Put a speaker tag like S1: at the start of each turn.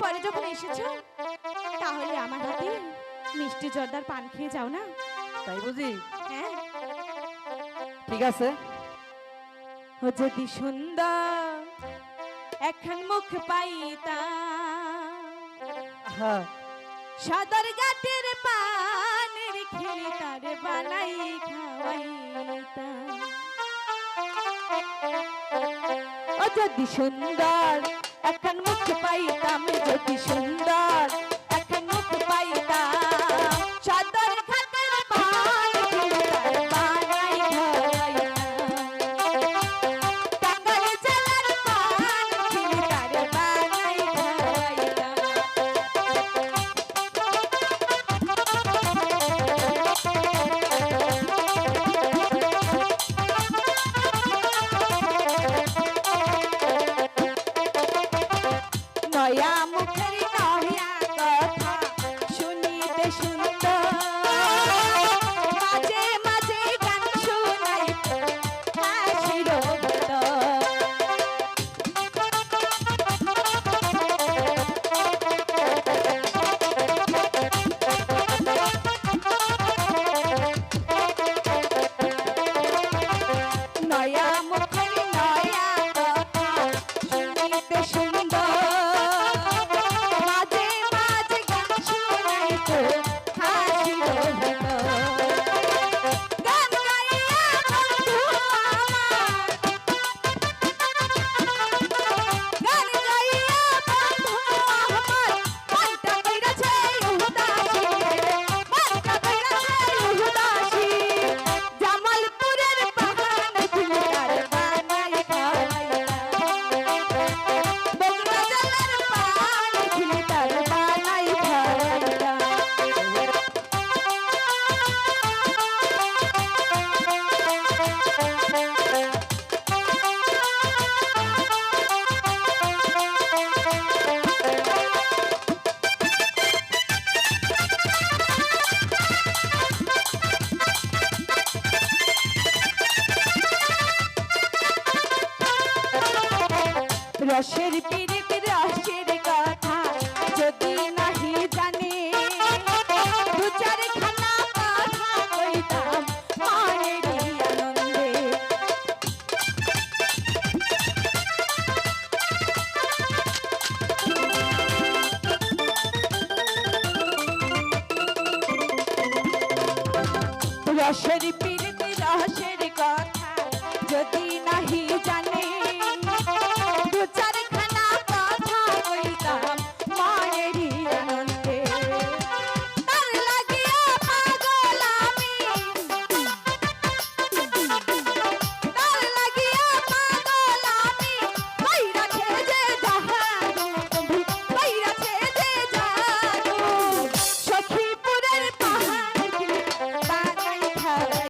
S1: পরে যখন এসেছ তাহলে আমার হাতে মিষ্টি জর্দার পান খেয়ে যাও না।
S2: তাই বুঝি?
S1: হ্যাঁ।
S2: ঠিক আছে।
S1: ও যদি সুন্দর এখন মুখ পাইতা সদর গাটের পানের খেলি তার বানাই খাওয়াইতা ও যদি সুন্দর এখন মুখ পাইতাম যদি সুন্দর special. রসের পিরিত রসের কথা যদি নাহি জানে, দু চার খানা কথা কইতাম মনেরই আনন্দে। রসের পিরিত রসের কথা যদি নাহি